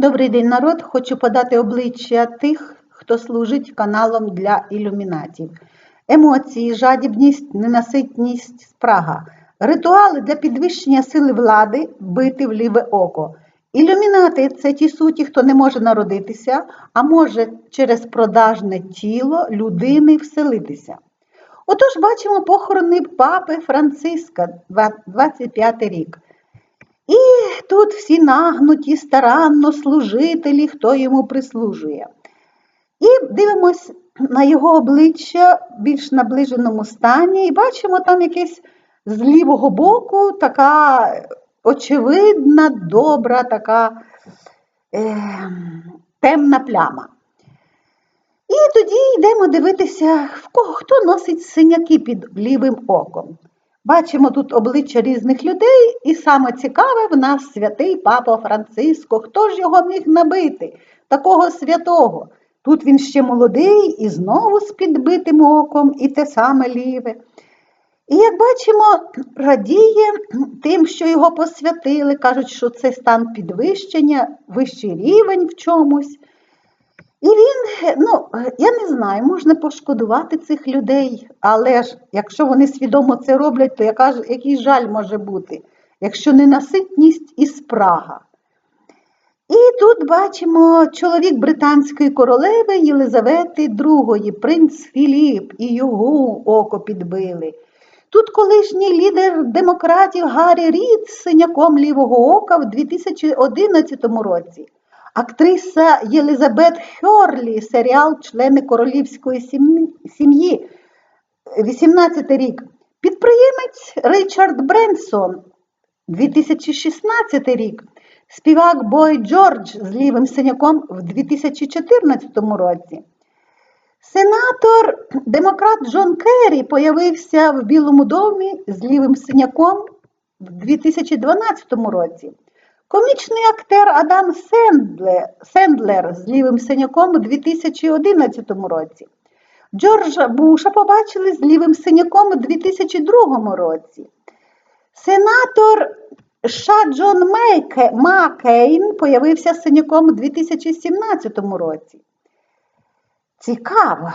Добрий день, народ! Хочу подати обличчя тих, хто служить каналом для ілюмінатів. Емоції, жадібність, ненаситність, спрага. Ритуали для підвищення сили влади бити в ліве око. Ілюмінати це ті суті, хто не може народитися, а може через продажне тіло людини вселитися. Отож, бачимо похорони папи Франциска, 25 рік. І тут всі нагнуті, старанно служителі, хто йому прислужує. І дивимось на його обличчя в більш наближеному стані, і бачимо там якесь з лівого боку така очевидна, добра, така е, темна пляма. І тоді йдемо дивитися, в кого хто носить синяки під лівим оком. Бачимо тут обличчя різних людей, і саме цікаве в нас святий папа Франциско. Хто ж його міг набити? Такого святого. Тут він ще молодий і знову з підбитим оком, і те саме ліве. І як бачимо, радіє тим, що його посвятили, кажуть, що це стан підвищення, вищий рівень в чомусь. І ну, я не знаю, можна пошкодувати цих людей, але ж якщо вони свідомо це роблять, то яка який жаль може бути, якщо ненаситність і спрага. І тут бачимо чоловік британської королеви Єлизавети II, принц Філіп, і його око підбили. Тут колишній лідер демократів Гаррі Рід з синяком лівого ока в 2011 році. Актриса Єлизабет Хьорлі, серіал Члени королівської сім'ї, 18 рік. Підприємець Ричард Бренсон, 2016 рік. Співак Бой Джордж з лівим синяком в 2014 році. Сенатор демократ Джон Керрі появився в Білому домі з лівим синяком в 2012 році. Комічний актер Адам Сендлер, Сендлер з лівим синяком у 2011 році. Джорджа Буша побачили з лівим синяком у 2002 році. Сенатор США Джон Мейке, Маккейн появився з синяком у 2017 році. Цікаво,